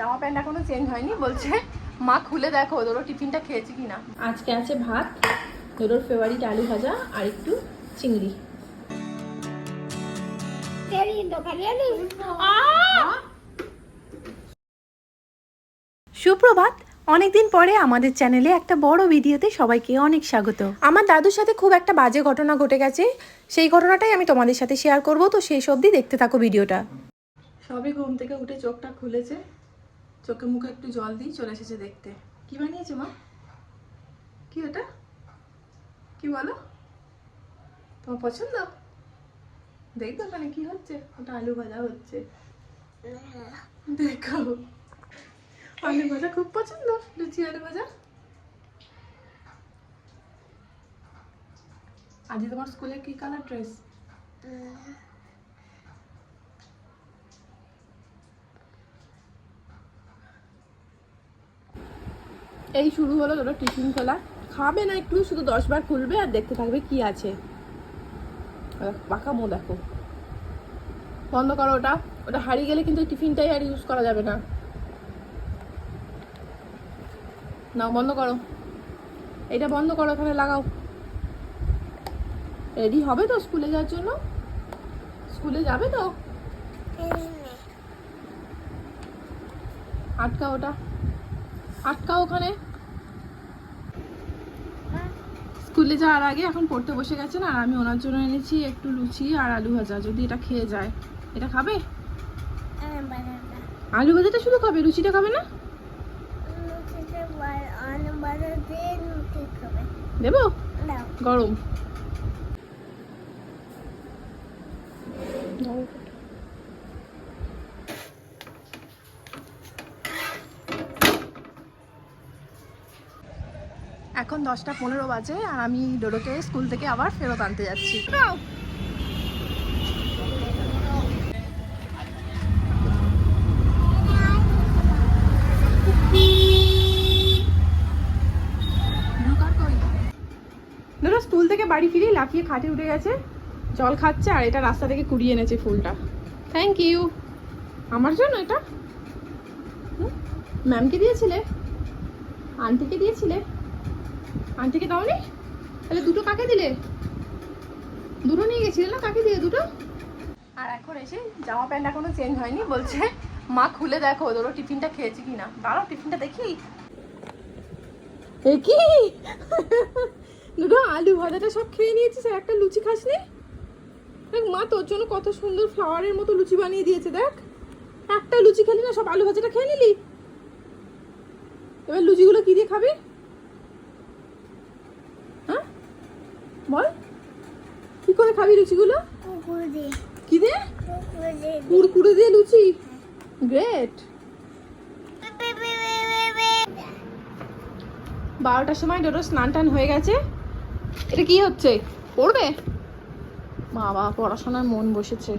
জামা প্যান্ট এখনও চেঞ্জ হয়নি বলছে মা খুলে দেখো তোরও টিফিনটা খেয়েছি কিনা? আজকে আছে ভাত তোরোর ফেভারিট আলু ভাজা আর একটু চিংড়ি। সুপ্রভাত অনেকদিন পরে আমাদের চ্যানেলে একটা বড় ভিডিওতে সবাইকে অনেক স্বাগত। আমার দাদুর সাথে খুব একটা বাজে ঘটনা ঘটে গেছে সেই ঘটনাটাই আমি তোমাদের সাথে শেয়ার করব তো সেই অবধি দেখতে থাকো ভিডিওটা। সবই ঘুম থেকে উঠে চোখটা খুলেছে। চোখে মুখে একটু জল দিয়ে চলে এসেছে দেখতে। কি বানিয়েছে মা? কি ওটা? কি বলো? তোমার পছন্দ? দেখবে ওখানে কি হচ্ছে? ওটা আলু ভাজা হচ্ছে। দেখো। আলু ভাজা খুব পছন্দ লুচি আলু ভাজা। আজকে তোমার স্কুলে কি কালার ড্রেস এই শুরু হলো তোর টিফিন খোলা। খাবে না একটু শুধু দশ বার খুলবে আর দেখতে থাকবে কি আছে। আহ, পাকা মো দেখো। বন্ধ করো ওটা। ওটা হারিয়ে গেলে কিন্তু টিফিনটাই আর ইউজ করা যাবে না। নাও বন্ধ করো। এটা বন্ধ করো ওখানে লাগাও। রেডি হবে তো স্কুলে যাওয়ার জন্য? স্কুলে যাবে তো? আটকা ওটা। আটকা ওখানে। স্কুলে যাওয়ার আগে এখন পড়তে বসে গেছেন আর আমি ওনার জন্য এনেছি একটু লুচি আর আলু ভাজা যদি এটা খেয়ে যায়। এটা খাবে? আলু ভাজাটা শুধু খাবে? লুচিটা খাবে না? দেবো? গরম। এখন দশটা পনেরো বাজে আর আমি ডোডোকে স্কুল থেকে আবার ফেরত আনতে যাচ্ছি। ডোডো স্কুল থেকে বাড়ি ফিরে লাফিয়ে খাটে উঠে গেছে, জল খাচ্ছে আর এটা রাস্তা থেকে কুড়িয়ে এনেছে ফুলটা। থ্যাংক ইউ আমার জন্য এটা? ম্যামকে দিয়েছিলে? আন্টিকে দিয়েছিলে? আন্টিকে দাওনি তাহলে দুটো কাকে দিলে? দুটো নিয়ে গেছিলে না? কাকে দিয়ে দুটো? আর এখন এসে জামা প্যান্ট এখনও চেঞ্জ হয়নি বলছে মা খুলে দেখো তোরও টিফিনটা খেয়েছি কিনা? দাঁড়াও টিফিনটা দেখি। কি দুটো আলু ভাজাটা সব খেয়ে নিয়েছিস আর একটা লুচি খাসনি? দেখ মা তোর জন্য কত সুন্দর ফ্লাওয়ারের মতো লুচি বানিয়ে দিয়েছে দেখ। একটা লুচি খেলি না সব আলু ভাজাটা খেয়ে নিলি? এবার লুচিগুলো কি দিয়ে খাবি? হ্যাঁ? বল। কি করে খাবি লুচিগুলো? কি দিয়ে? কুড়কুড়ে দিয়ে। লুচি? গ্রেট বারোটার সময় ডোডো স্নান টান হয়ে গেছে। এটা কি হচ্ছে? পড়বে? বাবা পড়াশোনার মন বসেছে।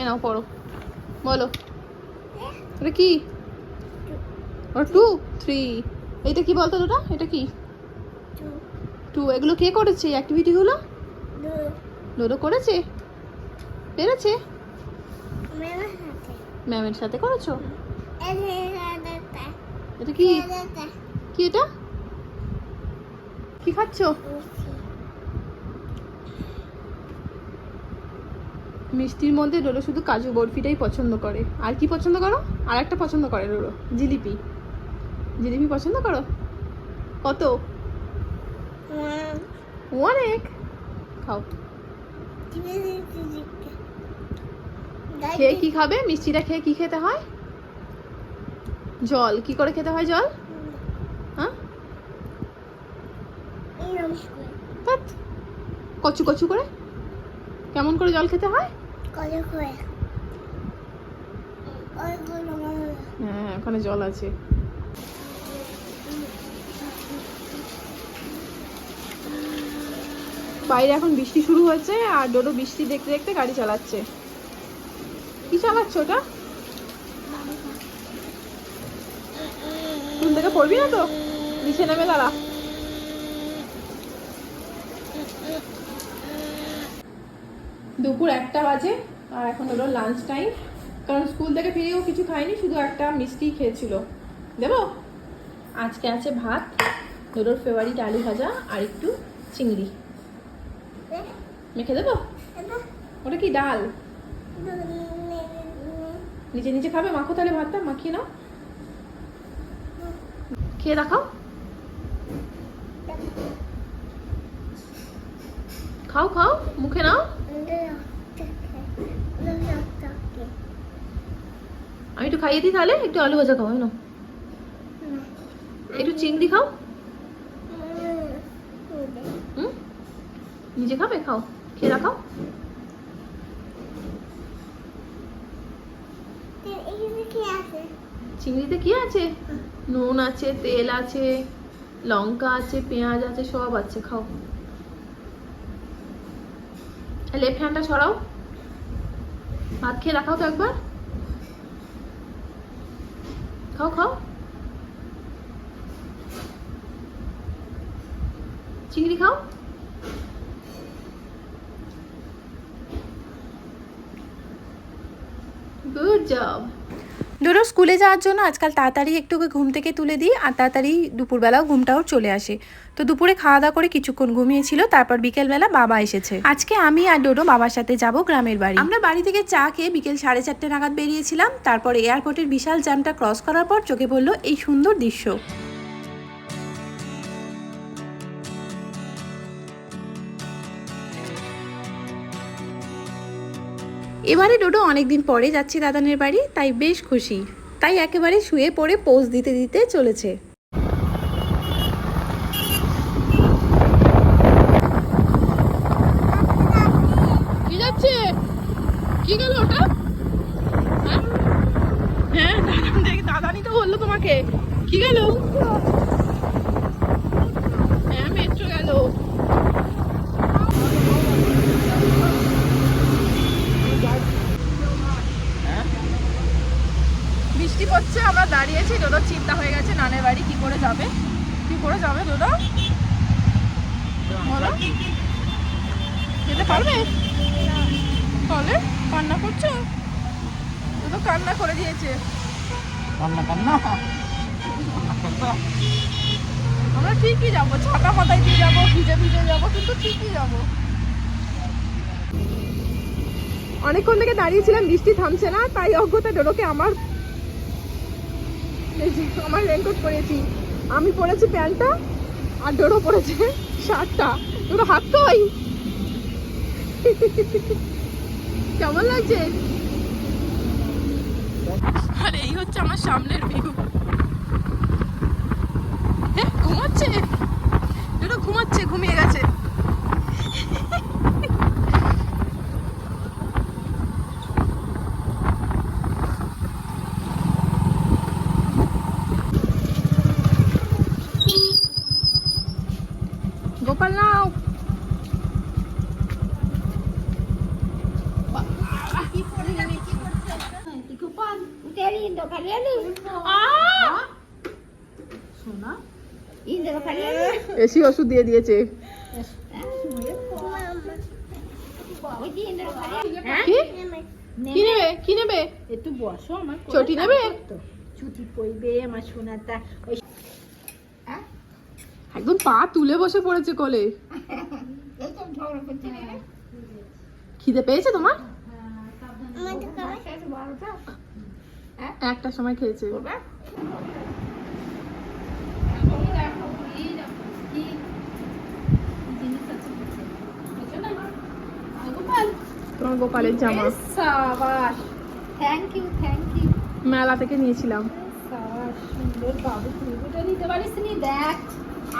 এ নাও পড়ো। বলো। এটা কি? টু থ্রি এটা কি বলতো দুটা? এটা কি? টু এগুলো কে করেছে? অ্যাক্টিভিটিগুলো ডোডো করেছে? পেরেছে? ম্যামের সাথে। করেছ? এটা কি? কি এটা? কি খাচ্ছো? মিষ্টির মধ্যে ডোডো শুধু কাজু বরফিটাই পছন্দ করে। আর কি পছন্দ করো? আর একটা পছন্দ করে ডোডো জিলিপি। জিলিপি পছন্দ করো? কত? অনেক খাও খেয়ে কি খাবে? মিষ্টিটা খেয়ে কি খেতে হয়? জল। কি করে খেতে হয় জল? হ্যাঁ? কচু কচু করে। কেমন করে জল খেতে হয়? হ্যাঁ ওখানে জল আছে। বাইরে এখন বৃষ্টি শুরু হয়েছে আর ডোডো বৃষ্টি দেখতে দেখতে গাড়ি চালাচ্ছে। কি চালাচ্ছ ওটা? স্কুল থেকে পড়বি না তো? নিচে নেমে দাঁড়া। দুপুর একটা বাজে আর এখন হলো লাঞ্চ টাইম কারণ স্কুল থেকে ফিরেও কিছু খায়নি শুধু একটা মিষ্টি খেয়েছিল। দেবো? আজকে আছে ভাত, ডোডোর ফেভারিট আলু ভাজা আর একটু চিংড়ি। মেখে দেবো? ওটা কি ডাল? নিচে নিচে খাবে? মাখো তাহলে ভাতটা মাখিয়ে নাও। খেয়ে দেখাও। খাও খাও মুখে নাও। আমি একটু খাইয়ে দিই তাহলে? একটু আলু ভাজা খাও না। একটু চিংড়ি খাও। নিজে খাবে খাও, খেয়ে দেখাও। চিংড়িতে কি আছে? নুন আছে, তেল আছে, লঙ্কা আছে, পেঁয়াজ আছে, সব আছে, খাও। লেফট হ্যান্ডটা সরাও। ভাত খেয়ে রাখাও তো একবার। খাও খাও। চিংড়ি খাও। জব ডোডো স্কুলে যাওয়ার জন্য আজকাল তাড়াতাড়ি একটু ঘুম থেকে তুলে দিই আর তাড়াতাড়ি দুপুরবেলাও ঘুমটাও চলে আসে। তো দুপুরে খাওয়া দাওয়া করে কিছুক্ষণ ঘুমিয়েছিল, তারপর বিকেলবেলা বাবা এসেছে। আজকে আমি আর ডোডো বাবার সাথে যাব গ্রামের বাড়ি। আমরা বাড়ি থেকে চা খেয়ে বিকেল সাড়ে চারটে নাগাদ বেরিয়েছিলাম, তারপর এয়ারপোর্টের বিশাল জ্যামটা ক্রস করার পর চোখে পড়ল এই সুন্দর দৃশ্য। এবারে ডোডো অনেকদিন পরে যাচ্ছে দাদানের বাড়ি, তাই বেশ খুশি। তাই একেবারে শুয়ে পড়ে পোজ দিতে দিতে চলেছে। কি গেল ওটা? হ্যাঁ? হ্যাঁ দাদা দাদানি তো বলল তোমাকে। কি গেল হ্যাঁ মেট্রো গেল বৃষ্টি পড়ছে আমরা দাঁড়িয়েছি দোদো চিন্তা হয়ে গেছে নানের বাড়ি কি করে যাবে? কি করে যাবে দোদো? বলো। যেতে পারবে? তাহলে কান্না করছ? তো কান্না করে দিয়েছে। কান্না কান্না? আমরা ঠিকই যাব ছাতা মাথায় দিয়ে যাব ভিজে ভিজে যাব কিন্তু ঠিকই যাব। অনেকক্ষণ থেকে দাঁড়িয়েছিলাম বৃষ্টি থামছে না তাই অজ্ঞতা ডোডোকে আমার এই আমার রেনকোট পরেছি। আমি পরেছি প্যান্টটা, আর ডোডো পরেছে শার্টটা। ডোডো হাত কই কেমন লাগছে? আর এই হচ্ছে আমার সামনের ভিউ হ্যাঁ ঘুমাচ্ছে? ডোডো ঘুমাচ্ছে, ঘুমিয়ে গেছে। গোপাল নাও। এসি ওষুধ দিয়ে দিয়েছে। কি? কি? নেবে? কি নেবে? একটু বসো আমার চটি নেবে? ছুটি পড়বে আমার সোনাটা। একদম পা তুলে বসে পড়েছে কোলে। খিদে পেয়েছে তোমার? একটা সময় খেয়েছে। তোমার গোপালের জামা। থ্যাংক ইউ থ্যাংক ইউ মেলা থেকে নিয়েছিলাম। সুন্দর বাবু নিতে পারিস নি দেখ।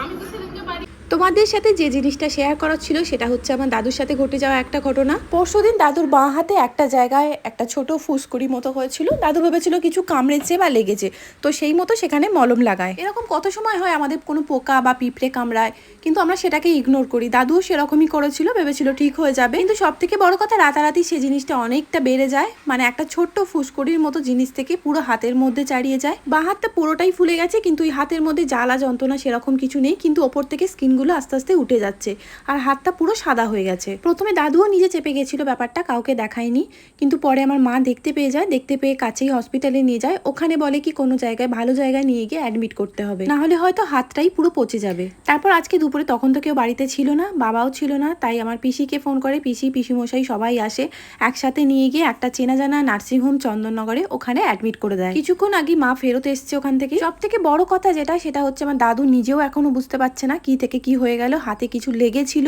আমি তো সেদিনকে বাড়ি তোমাদের সাথে যে জিনিসটা শেয়ার করা ছিল সেটা হচ্ছে আমার দাদুর সাথে ঘটে যাওয়া একটা ঘটনা। পরশুদিন দাদুর বাঁ হাতে একটা জায়গায় একটা ছোট ফুসকুড়ি মতো হয়েছিল। দাদু ভেবেছিল কিছু কামড়েছে বা লেগেছে। তো সেই মতো সেখানে মলম লাগায়। এরকম কত সময় হয় আমাদের কোনো পোকা বা পিঁপড়ে কামড়ায়, কিন্তু আমরা সেটাকে ইগনোর করি। দাদুও সেরকমই করেছিল, ভেবেছিল ঠিক হয়ে যাবে। কিন্তু সব থেকে বড় কথা, রাতারাতি সেই জিনিসটা অনেকটা বেড়ে যায়। মানে একটা ছোট্ট ফুসকুড়ির মতো জিনিস থেকে পুরো হাতের মধ্যে চাড়িয়ে যায়। বা হাতটা পুরোটাই ফুলে গেছে, কিন্তু এই হাতের মধ্যে জ্বালা যন্ত্রণা সেরকম কিছু নেই। কিন্তু ওপর থেকে স্কিন স্কিনগুলো আস্তে আস্তে উঠে যাচ্ছে। আর হাতটা পুরো সাদা হয়ে গেছে। প্রথমে দাদুও নিজে চেপে গেছিল ব্যাপারটা, কাউকে দেখায়নি। কিন্তু পরে আমার মা দেখতে পেয়ে যায়, দেখতে পেয়ে কাছেই হসপিটালে নিয়ে যায়। ওখানে বলে কি কোনো জায়গায়, ভালো জায়গায় নিয়ে গিয়ে অ্যাডমিট করতে হবে। না হলে হয়তো হাতটাই পুরো পচে যাবে। তারপর আজকে দুপুরে তখন তো কেউ বাড়িতে ছিল না, বাবাও ছিল না। তাই আমার পিসিকে ফোন করে, পিসি, পিসিমশাই সবাই আসে। একসাথে নিয়ে গিয়ে একটা চেনা জানা নার্সিংহোম চন্দননগরে ওখানে অ্যাডমিট করে দেয়। কিছুক্ষণ আগে মা ফেরত এসছে ওখান থেকে। সব থেকে বড় কথা যেটা, সেটা হচ্ছে আমার দাদু নিজেও এখনও বুঝতে পারছে না কি থেকে কি হয়ে গেল? হাতে কিছু লেগেছিল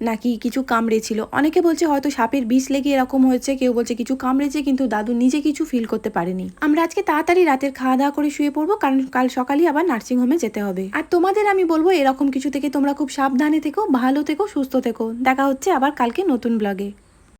নাকি কিছু কামড়েছিল? অনেকে বলছে হয়তো সাপের বিষ লেগে এরকম হয়েছে, কেউ বলছে কিছু কামড়েছে কিন্তু দাদু নিজে কিছু ফিল করতে পারেনি। আমরা আজকে তাড়াতাড়ি রাতের খাওয়া দাওয়া করে শুয়ে পড়ব কারণ কাল সকালেই আবার নার্সিংহোমে যেতে হবে। আর তোমাদের আমি বলব এরকম কিছু থেকে তোমরা খুব সাবধানে থেকো, ভালো থেকো, সুস্থ থেকো। দেখা হচ্ছে আবার কালকে নতুন ব্লগে